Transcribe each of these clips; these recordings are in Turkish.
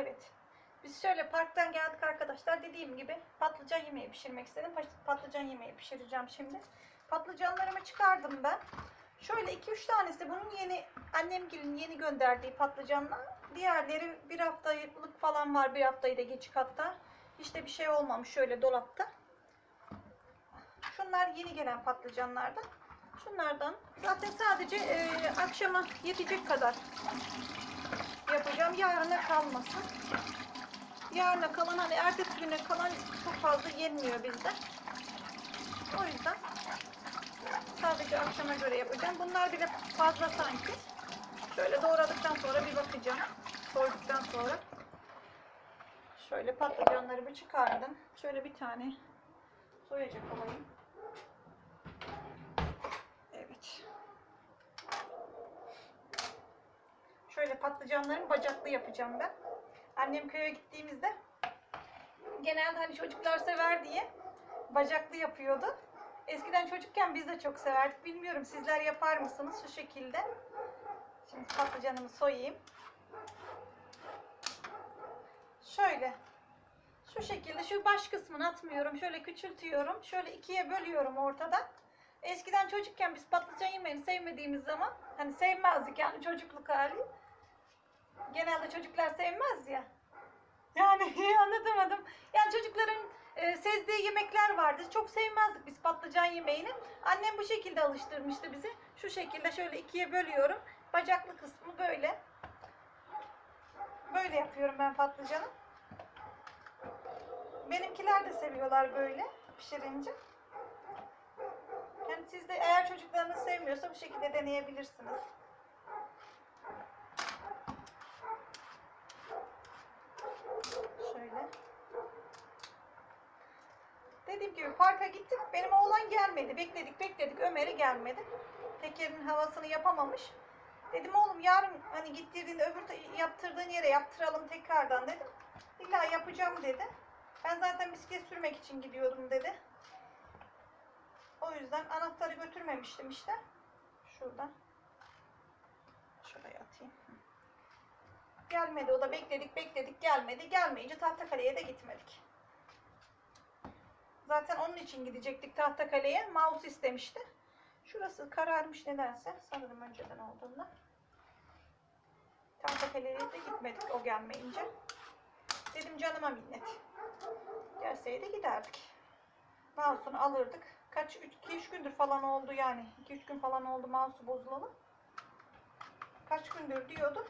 Evet. Biz şöyle parktan geldik arkadaşlar. Dediğim gibi patlıcan yemeği pişirmek istedim. Pat- Patlıcan yemeği pişireceğim şimdi. Patlıcanlarımı çıkardım ben. Şöyle 2-3 tanesi bunun yeni annemgilin yeni gönderdiği patlıcanlar. Diğerleri bir haftalık falan var. Bir haftayı da geçik hatta. İşte bir şey olmamış şöyle dolapta. Şunlar yeni gelen patlıcanlardan. Şunlardan zaten sadece e, akşama yetecek kadar yapacağım. Yarına kalmasın. Yarına kalan hani ertesi güne kalan çok fazla yenmiyor bizde. O yüzden sadece akşama göre yapacağım. Bunlar bile fazla sanki. Şöyle doğradıktan sonra bir bakacağım. Soyduktan sonra. Şöyle patlıcanları bir çıkardım. Şöyle bir tane soyacak olayım. Evet. Şöyle patlıcanların bacaklı yapacağım ben. Annem köye gittiğimizde genelde hani çocuklar sever diye bacaklı yapıyordu. Eskiden çocukken biz de çok severdik. Bilmiyorum sizler yapar mısınız şu şekilde. Şimdi patlıcanımı soyayım. Şöyle. Şu şekilde şu baş kısmını atmıyorum. Şöyle küçültüyorum. Şöyle ikiye bölüyorum ortadan. Eskiden çocukken biz patlıcan yemeğini sevmediğimiz zaman hani sevmezdik yani çocukluk hali. Genelde çocuklar sevmez ya. Yani anlatamadım. Yani çocukların e, sezdiği yemekler vardı. Çok sevmezdik biz patlıcan yemeğini. Annem bu şekilde alıştırmıştı bizi. Şu şekilde şöyle ikiye bölüyorum. Bacaklı kısmı böyle. Böyle yapıyorum ben patlıcanı. Benimkiler de seviyorlar böyle pişirince. Yani siz de eğer çocuklarınız sevmiyorsa bu şekilde deneyebilirsiniz. Şöyle. Dediğim gibi parka gittik. Benim oğlan gelmedi. Bekledik bekledik. Ömer'i gelmedi. Tekerin havasını yapamamış. Dedim oğlum yarın hani gittirdiğinde öbür yaptırdığın yere yaptıralım tekrardan dedim. İlla yapacağım dedi. Ben zaten bisiklet sürmek için gidiyordum dedi. O yüzden anahtarı götürmemiştim işte. Şuradan. Şuraya atayım. Gelmedi o da bekledik bekledik gelmedi. Gelmeyince Tahtakale'ye de gitmedik. Zaten onun için gidecektik Tahtakale'ye. Mouse istemişti. Şurası kararmış nedense. Sanırım önceden olduğunda. Tahtakale'ye de gitmedik o gelmeyince. Dedim canıma minnet. Gelseydi giderdik. Mouse'unu alırdık. Kaç 2-3 gündür falan oldu yani. 2-3 gün falan oldu mouse'u bozulalı. Kaç gündür diyordu.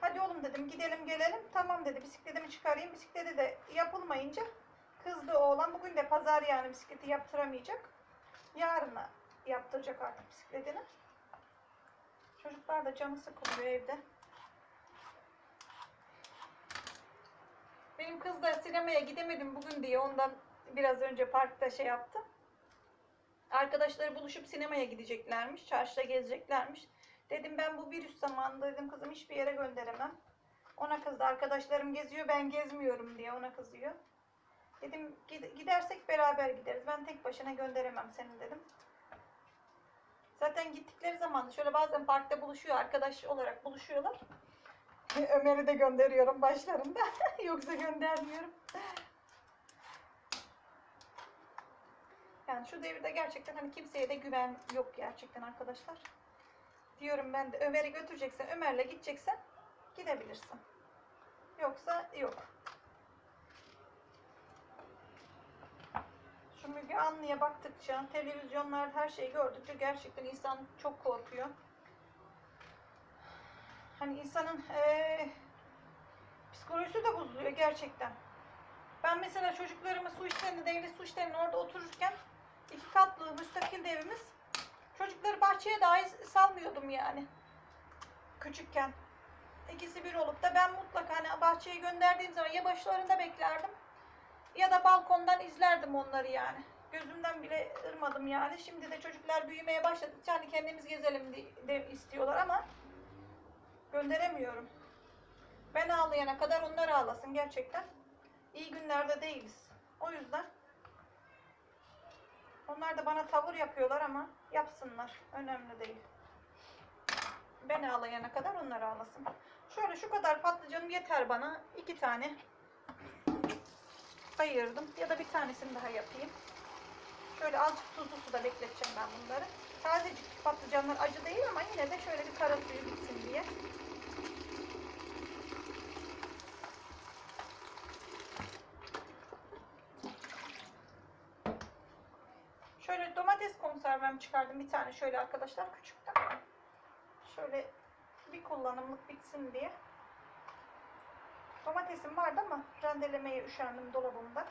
Hadi oğlum dedim gidelim gelelim. Tamam dedi bisikletimi çıkarayım. Bisikleti de yapılmayınca kızdı oğlan. Bugün de pazar yani bisikleti yaptıramayacak. Yarına yaptıracak artık bisikletini. Çocuklar da canı sıkılıyor evde. Benim kız da sinemaya gidemedim bugün diye ondan biraz önce parkta şey yaptı. Arkadaşları buluşup sinemaya gideceklermiş. Çarşıda gezeceklermiş. Dedim ben bu virüs zamanında dedim kızım hiçbir yere gönderemem. Ona kızdı. Arkadaşlarım geziyor ben gezmiyorum diye ona kızıyor. Dedim "Gid- gidersek beraber gideriz. Ben tek başına gönderemem seni dedim. Zaten gittikleri zaman şöyle bazen parkta buluşuyor. Arkadaş olarak buluşuyorlar. Ömer'i de gönderiyorum başlarında. Yoksa göndermiyorum. Yani şu devirde gerçekten hani kimseye de güven yok gerçekten arkadaşlar. Diyorum ben de Ömer'i götüreceksen, Ömer'le gideceksen gidebilirsin. Yoksa yok. Müge Anlı'ya baktıkça, televizyonlarda her şeyi gördükçe gerçekten insan çok korkuyor. Hani insanın eee, psikolojisi de bozuluyor gerçekten. Ben mesela çocuklarımı su işlerinde, devlet su işlerinde orada otururken iki katlı müstakil de evimiz. Çocukları bahçeye dahi salmıyordum yani. Küçükken. İkisi bir olup da ben mutlaka hani bahçeye gönderdiğim zaman ya başlarında beklerdim ya da balkondan izlerdim onları yani. Gözümden bile ırmadım yani. Şimdi de çocuklar büyümeye başladıkça hani kendimiz gezelim de, istiyorlar ama gönderemiyorum. Ben ağlayana kadar onlar ağlasın gerçekten. İyi günlerde değiliz. O yüzden onlar da bana tavır yapıyorlar ama yapsınlar. Önemli değil. Ben ağlayana kadar onlar ağlasın. Şöyle şu kadar patlıcanım yeter bana. iki tane ayırdım. Ya da bir tanesini daha yapayım. Şöyle azıcık tuzlu suda bekleteceğim ben bunları. Tazecik patlıcanlar acı değil ama yine de şöyle bir kara suyu gitsin diye. Şöyle domates konservem çıkardım bir tane şöyle arkadaşlar küçükten. Şöyle bir kullanımlık bitsin diye. Domatesim vardı ama rendelemeye üşendim dolabımda.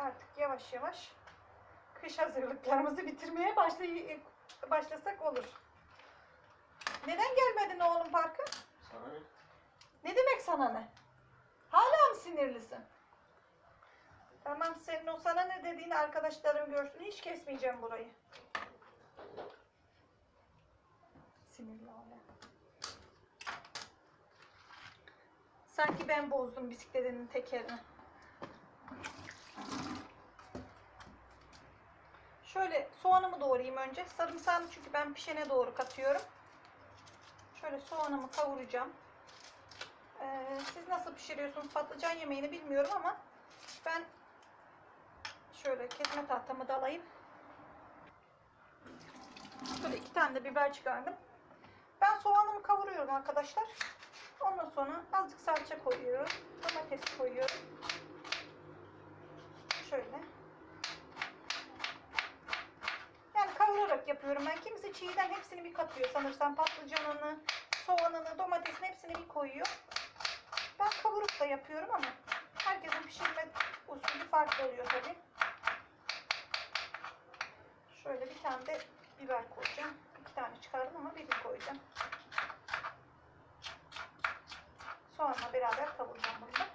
Artık yavaş yavaş kış hazırlıklarımızı bitirmeye başlay başlasak olur. Neden gelmedin oğlum parka? Sana ne? Ne demek sana ne? Hala mı sinirlisin? Tamam senin o sana ne dediğini arkadaşlarım görsün. Hiç kesmeyeceğim burayı. Sinirli hala. Sanki ben bozdum bisikletinin tekerini. Şöyle soğanımı doğrayayım önce. Sarımsağını çünkü ben pişene doğru katıyorum. Şöyle soğanımı kavuracağım. Ee, siz nasıl pişiriyorsunuz patlıcan yemeğini bilmiyorum ama ben şöyle kesme tahtamı da alayım. Şöyle iki tane de biber çıkardım. Ben soğanımı kavuruyorum arkadaşlar. Ondan sonra azıcık salça koyuyorum. Domates koyuyorum. Şöyle. Yani kavurarak yapıyorum ben. Kimisi çiğden hepsini bir katıyor sanırsam patlıcanını, soğanını, domatesini hepsini bir koyuyor. Ben kavurup da yapıyorum ama herkesin pişirme usulü farklı oluyor tabi. Şöyle bir tane de biber koyacağım. İki tane çıkardım ama birini koyacağım. Soğanla beraber kavuracağım bunu.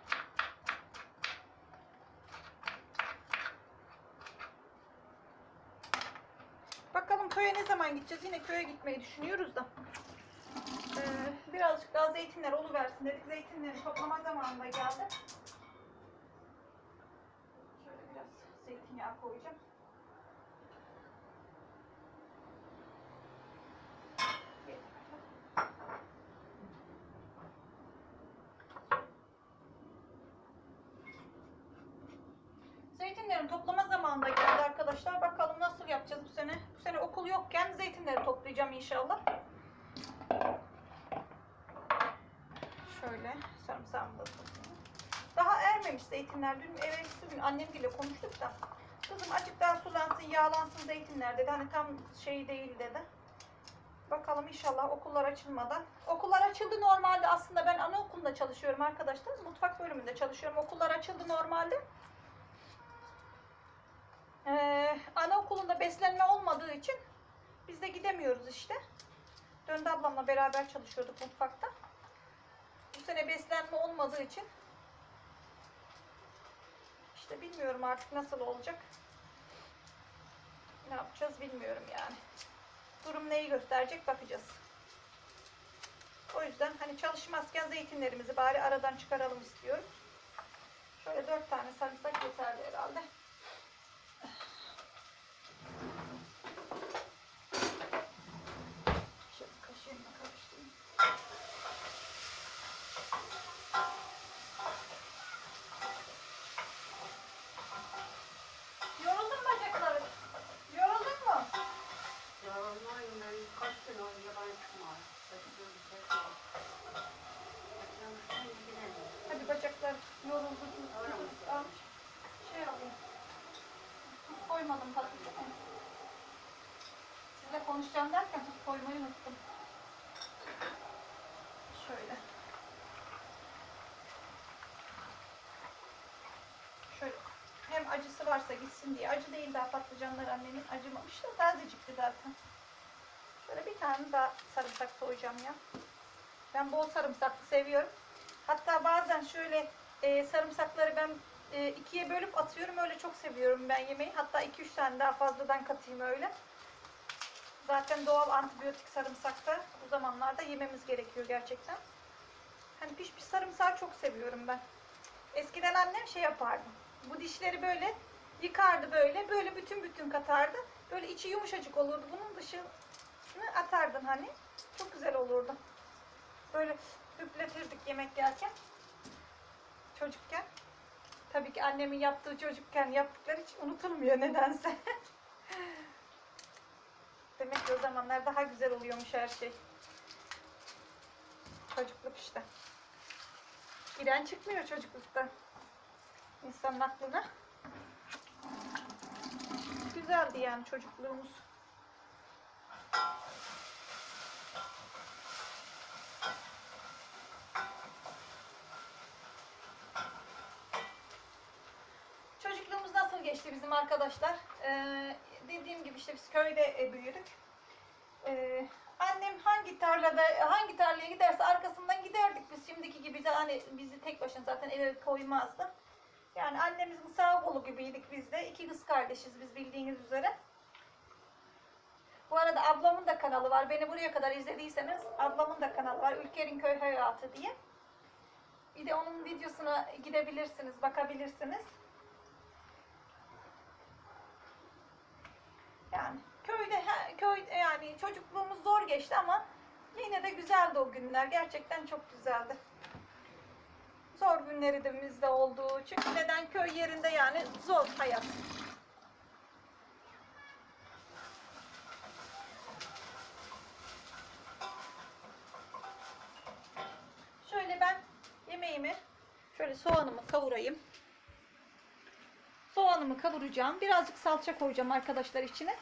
Bakalım köye ne zaman gideceğiz? Yine köye gitmeyi düşünüyoruz da. Ee, birazcık daha zeytinler oluversin dedik. Zeytinleri toplama zamanında geldi. Şöyle biraz zeytinyağı koyacağım. Zeytinlerin toplama zamanında geldi arkadaşlar. Bakalım nasıl yapacağız bu sene. Bu sene okul yokken zeytinleri toplayacağım inşallah. Şöyle sarımsağımı da toplayayım. Daha ermemiş zeytinler. Dün evvelsi gün annemle konuştuk da. Kızım azıcık daha sulansın, yağlansın zeytinler dedi. Hani tam şey değil dedi. Bakalım inşallah okullar açılmadan. Okullar açıldı normalde aslında ben anaokulunda çalışıyorum arkadaşlar. Mutfak bölümünde çalışıyorum. Okullar açıldı normalde. Ee, anaokulunda beslenme olmadığı için biz de gidemiyoruz işte. Döndü ablamla beraber çalışıyorduk mutfakta. Bu sene beslenme olmadığı için işte bilmiyorum artık nasıl olacak. Ne yapacağız bilmiyorum yani. Durum neyi gösterecek bakacağız. O yüzden hani çalışmazken zeytinlerimizi bari aradan çıkaralım istiyoruz. Şöyle dört tane sarımsak yeterli herhalde. Konuşacağım derken tuz koymayı unuttum. Şöyle. Şöyle. Hem acısı varsa gitsin diye. Acı değil daha patlıcanlar annemin acımamış da tazecikti zaten. Şöyle bir tane daha sarımsak soyacağım ya. Ben bol sarımsaklı seviyorum. Hatta bazen şöyle e, sarımsakları ben e, ikiye bölüp atıyorum. Öyle çok seviyorum ben yemeği. Hatta 2-3 tane daha fazladan katayım öyle. Zaten doğal antibiyotik sarımsakta bu zamanlarda yememiz gerekiyor gerçekten. Hani pişmiş sarımsağı çok seviyorum ben. Eskiden annem şey yapardı. Bu dişleri böyle yıkardı böyle. Böyle bütün bütün katardı. Böyle içi yumuşacık olurdu. Bunun dışını atardın hani. Çok güzel olurdu. böyle üfletirdik yemek yerken. Çocukken. Tabii ki annemin yaptığı çocukken yaptıkları hiç unutulmuyor nedense. Demek ki o zamanlar daha güzel oluyormuş her şey. Çocukluk işte. Giren çıkmıyor çocukluktan. İnsanın aklına. Güzeldi yani çocukluğumuz. Çocukluğumuz nasıl geçti bizim arkadaşlar? Ee, dediğim gibi işte biz köyde e, büyüdük. Ee, annem hangi tarlada hangi tarlaya giderse arkasından giderdik biz şimdiki gibi de hani bizi tek başına zaten eve koymazdı. Yani annemizin sağ kolu gibiydik biz de. İki kız kardeşiz biz bildiğiniz üzere. Bu arada ablamın da kanalı var. Beni buraya kadar izlediyseniz ablamın da kanalı var. Ülker'in Köy Hayatı diye. Bir de onun videosuna gidebilirsiniz, bakabilirsiniz. Yani köyde köy yani çocukluğumuz zor geçti ama yine de güzeldi o günler. Gerçekten çok güzeldi. Zor günlerimiz de oldu. Çünkü neden köy yerinde yani zor hayat. Şöyle ben yemeğimi şöyle soğanımı kavurayım. Soğanımı kavuracağım. Birazcık salça koyacağım arkadaşlar içine.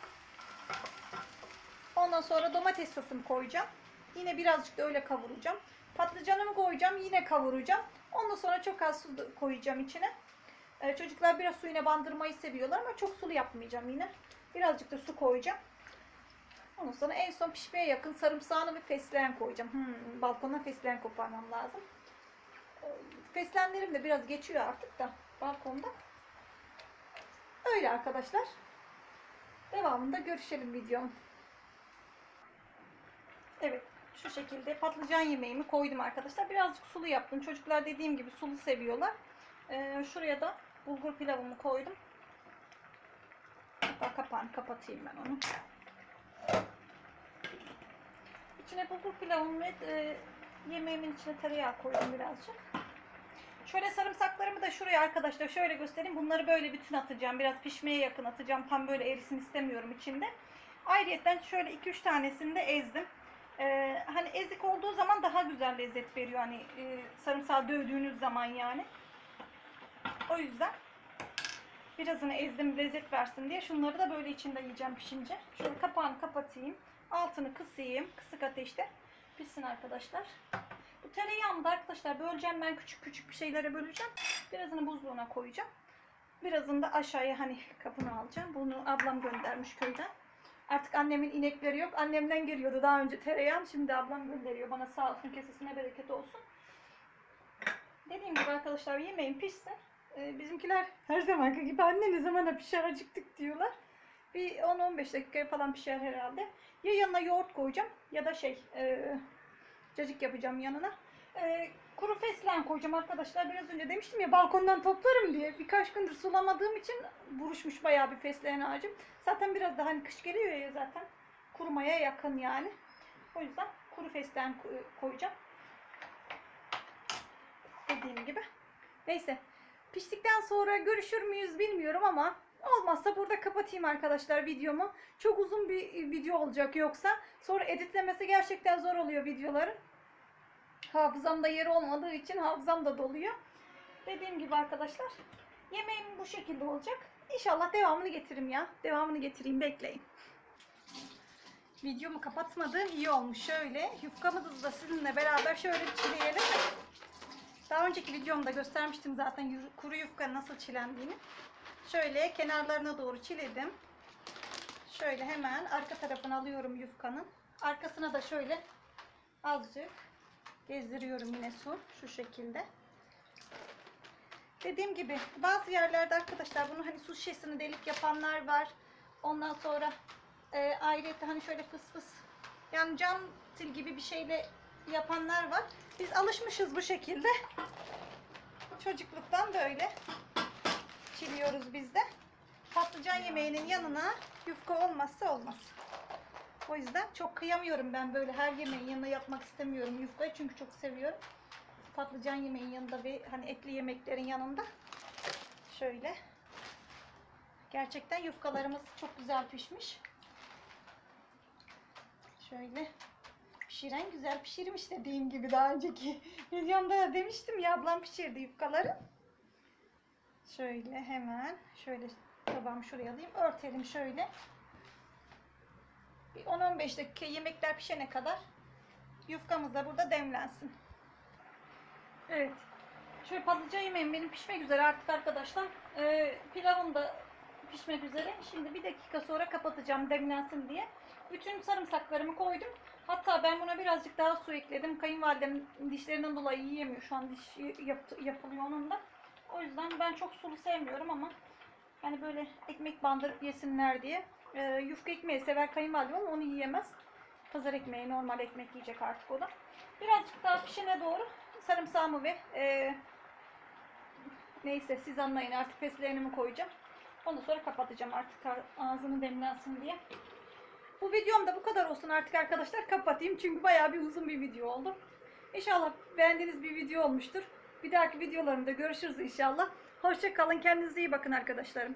Ondan sonra domates sosunu koyacağım. Yine birazcık da öyle kavuracağım. Patlıcanımı koyacağım. Yine kavuracağım. Ondan sonra çok az su koyacağım içine. Ee, çocuklar biraz suyuna bandırmayı seviyorlar ama çok sulu yapmayacağım yine. Birazcık da su koyacağım. Ondan sonra en son pişmeye yakın sarımsağını ve fesleğen koyacağım. Hmm, balkona fesleğen koparmam lazım. Fesleğenlerim de biraz geçiyor artık da balkonda. Öyle arkadaşlar. Devamında görüşelim videom. Evet şu şekilde patlıcan yemeğimi koydum arkadaşlar. Birazcık sulu yaptım. Çocuklar dediğim gibi sulu seviyorlar. Ee, şuraya da bulgur pilavımı koydum. Hatta kapağını kapatayım ben onu. İçine bulgur pilavımı ve e, yemeğimin içine tereyağı koydum birazcık. Şöyle sarımsaklarımı da şuraya arkadaşlar şöyle göstereyim. Bunları böyle bütün atacağım. Biraz pişmeye yakın atacağım. Tam böyle erisin istemiyorum içinde. Ayrıyeten şöyle 2-3 tanesini de ezdim. Ee, hani ezik olduğu zaman daha güzel lezzet veriyor. Hani e, sarımsağı dövdüğünüz zaman yani. O yüzden birazını ezdim lezzet versin diye. Şunları da böyle içinde yiyeceğim pişince. Şöyle kapağını kapatayım. Altını kısayım. Kısık ateşte pişsin arkadaşlar. Bu tereyağını da arkadaşlar böleceğim ben küçük küçük bir şeylere böleceğim. Birazını buzluğuna koyacağım. Birazını da aşağıya hani kapını alacağım. Bunu ablam göndermiş köyden. Artık annemin inekleri yok. Annemden geliyordu daha önce tereyağım. Şimdi ablam gönderiyor bana sağ olsun kesesine bereket olsun. Dediğim gibi arkadaşlar yemeğim pişsin. Ee, bizimkiler her zamanki gibi anne ne zamana pişer acıktık diyorlar. Bir 10-15 dakikaya falan pişer herhalde. Ya yanına yoğurt koyacağım ya da şey e, cacık yapacağım yanına. E, kuru fesleğen koyacağım arkadaşlar. Biraz önce demiştim ya balkondan toplarım diye. Birkaç gündür sulamadığım için buruşmuş bayağı bir fesleğen ağacım. Zaten biraz daha hani kış geliyor ya zaten. Kurumaya yakın yani. O yüzden kuru fesleğen ko- koyacağım. Dediğim gibi. Neyse. Piştikten sonra görüşür müyüz bilmiyorum ama olmazsa burada kapatayım arkadaşlar videomu. Çok uzun bir video olacak yoksa. Sonra editlemesi gerçekten zor oluyor videoların. Hafızamda yeri olmadığı için hafızam da doluyor. Dediğim gibi arkadaşlar yemeğim bu şekilde olacak. İnşallah devamını getiririm ya. Devamını getireyim bekleyin. Videomu kapatmadığım iyi olmuş. Şöyle yufkamızı da sizinle beraber şöyle çileyelim. Daha önceki videomda göstermiştim zaten kuru yufka nasıl çilendiğini. Şöyle kenarlarına doğru çiledim. Şöyle hemen arka tarafını alıyorum yufkanın. Arkasına da şöyle azıcık gezdiriyorum yine su şu şekilde. Dediğim gibi bazı yerlerde arkadaşlar bunu hani su şişesini delik yapanlar var. Ondan sonra e, ayrıca hani şöyle fıs fıs yani cam sil gibi bir şeyle yapanlar var. Biz alışmışız bu şekilde. Çocukluktan böyle çiliyoruz biz de. Patlıcan yemeğinin yanına yufka olmazsa olmaz. O yüzden çok kıyamıyorum ben böyle her yemeğin yanına yapmak istemiyorum yufkayı çünkü çok seviyorum. Patlıcan yemeğin yanında ve hani etli yemeklerin yanında. Şöyle. Gerçekten yufkalarımız çok güzel pişmiş. Şöyle. Pişiren güzel pişirmiş dediğim gibi daha önceki videomda da demiştim ya ablam pişirdi yufkaları. Şöyle hemen şöyle tabağımı şuraya alayım. Örtelim şöyle. Bir 10-15 dakika yemekler pişene kadar yufkamız da burada demlensin. Evet. Şöyle patlıcan yemeğim benim pişmek üzere artık arkadaşlar. Ee, pilavım da pişmek üzere. Şimdi bir dakika sonra kapatacağım demlensin diye. Bütün sarımsaklarımı koydum. Hatta ben buna birazcık daha su ekledim. Kayınvalidem dişlerinden dolayı yiyemiyor. Şu an diş yap- yapılıyor onun da. O yüzden ben çok sulu sevmiyorum ama hani böyle ekmek bandırıp yesinler diye. Ee, yufka ekmeği sever kayınvalidem ama onu yiyemez. Pazar ekmeği, normal ekmek yiyecek artık o da. Birazcık daha pişene doğru sarımsağımı ve e, neyse siz anlayın artık fesleğenimi koyacağım. Ondan sonra kapatacağım artık ar- ağzını demlensin diye. Bu videom da bu kadar olsun artık arkadaşlar kapatayım çünkü bayağı bir uzun bir video oldu. İnşallah beğendiğiniz bir video olmuştur. Bir dahaki videolarımda görüşürüz inşallah. Hoşça kalın kendinize iyi bakın arkadaşlarım.